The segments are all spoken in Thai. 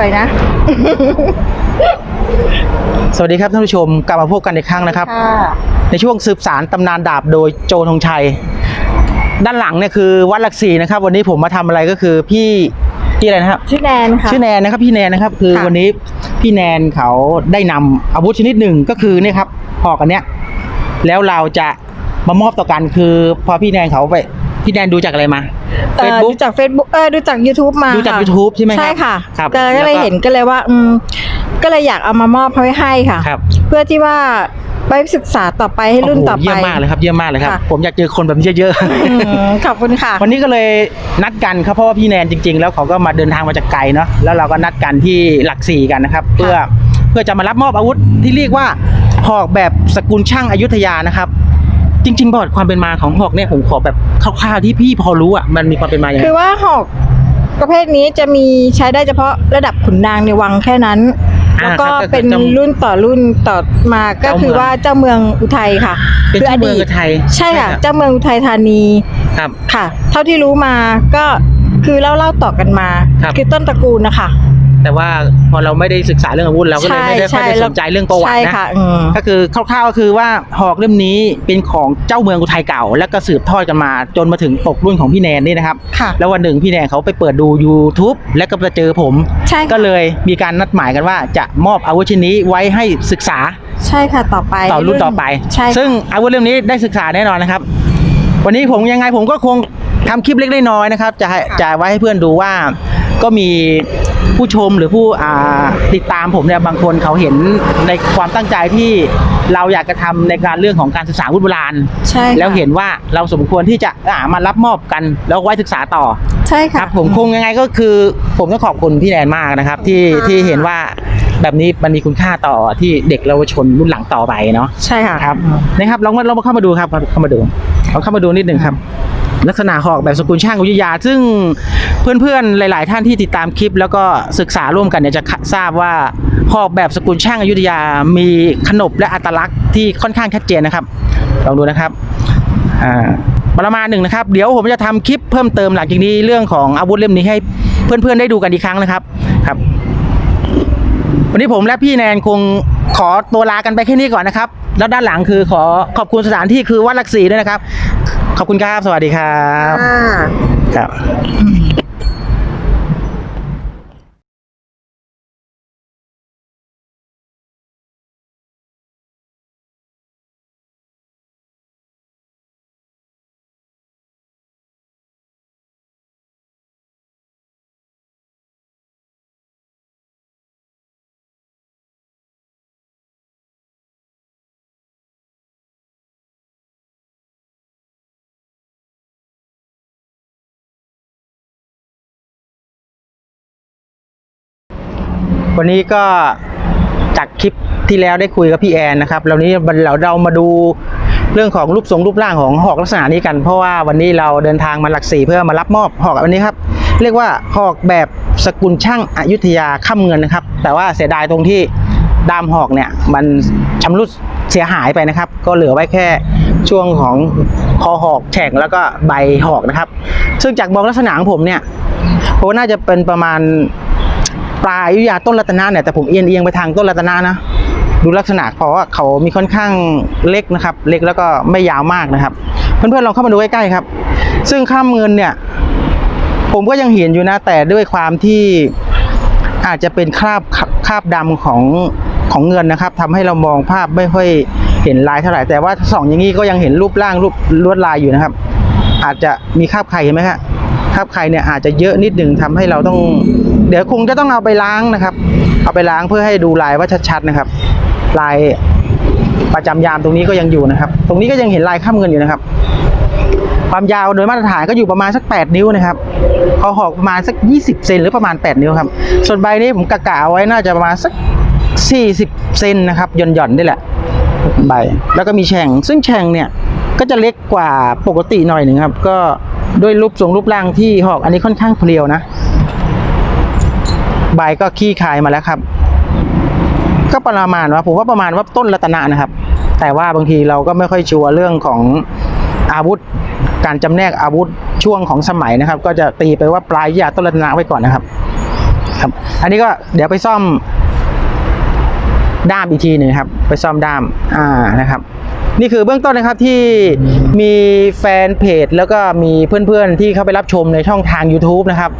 วยนะ สวัสดีครับท่านผู้ชมกลับมาพบกันอีกครั้งนะครับค่ะในช่วงสืบสารตำนานดาบโดยโจธงชัย ด้านหลังเนี่ยคือวัดหลักศรีนะครับ วันนี้ผมมาทำอะไรก็คือพี่พี่อะไรนะครับ ชื่อแนนค่ะ ชื่อแนนนะครับ พี่แนนนะครับ คือค่ะ วันนี้พี่แนนเขาได้นำอาวุธชนิดหนึ่งก็คือเนี่ยครับหอกอันเนี้ยแล้วเราจะมามอบต่อกันคือ พอพี่แนนเขาไปพี่แนนดูจากอะไรมา เอ่อ Facebook ดูจาก Facebook เออดูจาก YouTube มาดูจากค่ะ YouTube ใช่ไหมครับใช่ค่ะครับก็แล้วก็เลยเห็นก็เลยว่าอืมก็เลยอยากเอามามอบให้ให้ค่ะ ครับเพื่อที่ว่าไปศึกษาต่อไปให้รุ่นต่อโโหไป เยี่ยมมากเลยครับเยี่ยมมากเลยครับ ค่ะ ผมอยากเจอคนแบบนี้เยอะๆอืมขอบคุณค่ะ วันนี้ก็เลยนัดกันครับเพราะว่าพี่แนนจริง ๆ แล้วเขาก็มาเดินทางมาจากไกลเนาะแล้วเราก็นัดกันที่หลักสี่กันนะครับ เพื่อเพื่อจะมารับมอบอาวุธที่เรียกว่าหอกแบบสกุลช่างอยุธยานะครับ จริงๆประวัติความเป็นมาของหอกเนี่ยผมขอแบบคร่าวๆที่พี่พอรู้อะมันมีความเป็นมาอย่างไรคือว่าหอกประเภทนี้จะมีใช้ได้เฉพาะระดับขุนนางในวังแค่นั้นอ่าแล้วก็ครับก็คือเป็นเจ้ารุ่นต่อรุ่นต่อมาก็เจ้าเมืองคือว่าเจ้าเมืองอุทัยค่ะเป็นคือที่อเมืองดีตไทยใช่ค่ะรับเจ้าเมืองอุทัยธานีครับค่ะ เท่าที่รู้มาก็คือเล่าเล่าๆต่อกันมาครับอต้นตระกูลนะคะ แต่ว่าพอเราไม่ได้ศึกษาเรื่องอาวุธเราก็เลยไม่ได้ใช่ไม่ได้ใช่สนใจเรื่องประวัติใช่นะค่ะอืม ก็คือคร่าวๆก็คือว่าหอกเล่มนี้เป็นของเจ้าเมืองอุทัยเก่า แล้วก็สืบทอดกันมาจนมาถึงตกรุ่นของพี่แนนนี่นะครับ ค่ะ แล้ววันหนึ่งพี่แนนเขาไปเปิดดู YouTube แล้วก็ไปเจอผม ใช่ค่ะก็เลยมีการนัดหมายกันว่าจะมอบอาวุธชิ้นนี้ไว้ให้ศึกษา ใช่ค่ะต่อไปต่อรุ่นต่อไป ใช่ค่ะ ซึ่งอาวุธเล่มนี้ได้ศึกษาแน่นอนนะครับ วันนี้ผมยังไงผมก็คงทำคลิปเล็กๆน้อยๆนะครับ จะให้จะไว้ให้เพื่อนดูว่าก็มี ผู้ชมหรือผู้อ่าติดตามผมเนี่ยบางคนเขาเห็นในความตั้งใจที่เราอยากจะทำในการเรื่องของการศึกษาอาวุธโบราณใช่ค่ะแล้วเห็นว่าเราสมควรที่จะอ่ามารับมอบกันแล้วไว้ศึกษาต่อ ใช่คค่ะรับผมคงยังไงก็คือ ผมต้องขอบคุณพี่แนนมากนะครับ ที่ค่ะที่เห็นว่าแบบนี้มันมีคุณค่าต่อที่เด็กเยาวชนรุ่นหลังต่อไปเนาะใช่ค่ะครับนะครับลองมาลองมาเข้ามาดูครับเข้ามาดูลองเข้ามาดูนิดหนึ่งครับ ลักษณะหอกแบบสกุลช่างวิทยา ซึ่งเพื่อนๆหลาย ๆ ท่านที่ติดตามคลิป แล้วก็ศึกษาร่วมกันเนี่ยจะทราบว่าหอกแบบสกุลช่างอยุธยา มีขนบและอัตลักษณ์ที่ค่อนข้างชัดเจนนะครับ ลองดูนะครับอ่าประมาณหนึ่งนะครับ เดี๋ยวผมจะทำคลิปเพิ่มเติมหลังจากนี้เรื่องของอาวุธเล่มนี้ให้เพื่อนๆได้ดูกันอีกครั้งนะครับครับ วันนี้ผมและพี่แนนคงขอตัวลากันไปแค่นี้ก่อนนะครับ แล้วด้านหลังคือขอขอบคุณสถานที่คือวัดลักศรีด้วยนะครับ ขอบคุณครับ สวัสดีครับ ครับ วันนี้ก็จากคลิปที่แล้วได้คุยกับพี่แอนนะครับแล้วนี้เราเรามาดูเรื่องของรูปทรงรูปร่างของหอกลักษณะนี้กัน เพราะว่าวันนี้เราเดินทางมาหลักสี่เพื่อมารับมอบหอกอันนี้ครับ เรียกว่าหอกแบบสกุลช่างอายุธยาค่ำเงินนะครับ แต่ว่าเสียดายตรงที่ดามหอกเนี่ยมันชำรุดเสียหายไปนะครับ ก็เหลือไว้แค่ช่วงของคอหอกแฉกแล้วก็ใบหอกนะครับ ซึ่งจากบอกลักษณะของผมเนี่ยผมน่าจะเป็นประมาณ ปลายอยุยาต้นรัตนะเนี่ยแต่ผมเอียงเอียงไปทางต้นรัตนะนะดูลักษณะเพราะว่าเขามีค่อนข้างเล็กนะครับ เล็กแล้วก็ไม่ยาวมากนะครับ เพื่อนๆลองเข้ามาดูใกล้ๆครับ ซึ่งข้ามเงินเนี่ย ผมก็ยังเห็นอยู่นะแต่ด้วยความที่อาจจะเป็นคราบคราบดำของของเงินนะครับทำให้เรามองภาพไม่ค่อยเห็นลายเท่าไหร่แต่ว่าสองอย่างนี้ก็ยังเห็นรูปร่างรูปลวดลายอยู่นะครับ อาจจะมีคราบไข่เห็นไหมฮะค ราบไข่เนี่ยอาจจะเยอะนิดหนึ่งทำให้เราต้อง เดี๋ยวคงจะต้องเอาไปล้างนะครับ เอาไปล้างเพื่อให้ดูลายว่าชัดๆนะครับ ลายประจำยามตรงนี้ก็ยังอยู่นะครับ ตรงนี้ก็ยังเห็นลายข้ามเงินอยู่นะครับ ความยาวโดยมาตรฐานก็อยู่ประมาณสัก 8 นิ้วนะครับคอหอกประมาณสัก 20 เซนหรือประมาณ 8 นิ้วครับ ส่วนใบนี้ผมกะกะเอาไว้น่าจะประมาณสัก 40 เซนนะครับหย่อนๆนี่แหละใบ แล้วก็มีแฉ่งซึ่งแฉ่งเนี่ยก็จะเล็กกว่าปกติหน่อยหนึ่งครับ ก็ ด้วยรูปทรงรูปร่างที่หอกอันนี้ค่อนข้างเพรียวนะใบก็ขี้คายมาแล้วครับ ก็ประมาณว่าผมว่าประมาณว่าต้นรัตนะนะครับ แต่ว่าบางทีเราก็ไม่ค่อยชัวร์เรื่องของอาวุธ การจำแนกอาวุธช่วงของสมัยนะครับ ก็จะตีไปว่าปลายยาต้นรัตนะไว้ก่อนนะครับ ครับ อันนี้ก็เดี๋ยวไปซ่อมด้ามอีกทีหนึ่งครับ ไปซ่อมด้ามอ่านะครับ นี่คือเบื้องต้นนะครับที่มีแฟนเพจ แล้วก็มีเพื่อนๆที่เข้าไปรับชมในช่องทาง YouTube นะครับ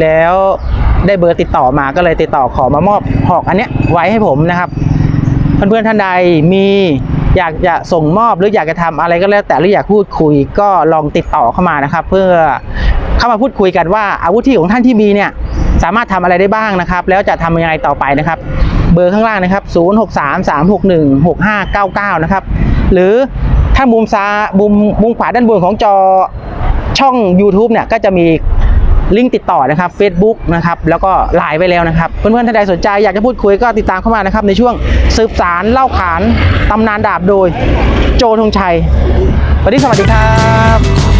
แล้วได้เบอร์ติดต่อมาก็เลยติดต่อขอมามอบหอกอันเนี้ยไว้ให้ผมนะครับ เพื่อนๆท่านใดมีอยากจะส่งมอบหรืออยากจะทำอะไรก็แล้ว แต่หรืออยากพูดคุยก็ลองติดต่อเข้ามานะครับ เพื่อเข้ามาพูดคุยกันว่าอาวุธที่ของท่านที่มีเนี่ยสามารถทำอะไรได้บ้างนะครับ แล้วจะทำยังไงต่อไปนะครับ เบอร์ข้างล่างนะครับ 0633616599 นะครับ หรือถ้ามุมซ้ายมุมมุมขวาด้านบนของจอช่อง YouTube เนี่ยก็จะมีลิงก์ติดต่อนะครับ Facebook นะครับแล้วก็ไลน์ไว้แล้วนะครับ เพื่อนๆท่านใดสนใจอยากจะพูดคุยก็ติดตามเข้ามานะครับ ในช่วงสืบสารเล่าขานตำนานดาบโดยโจธงชัย วันนี้สวัสดีครับ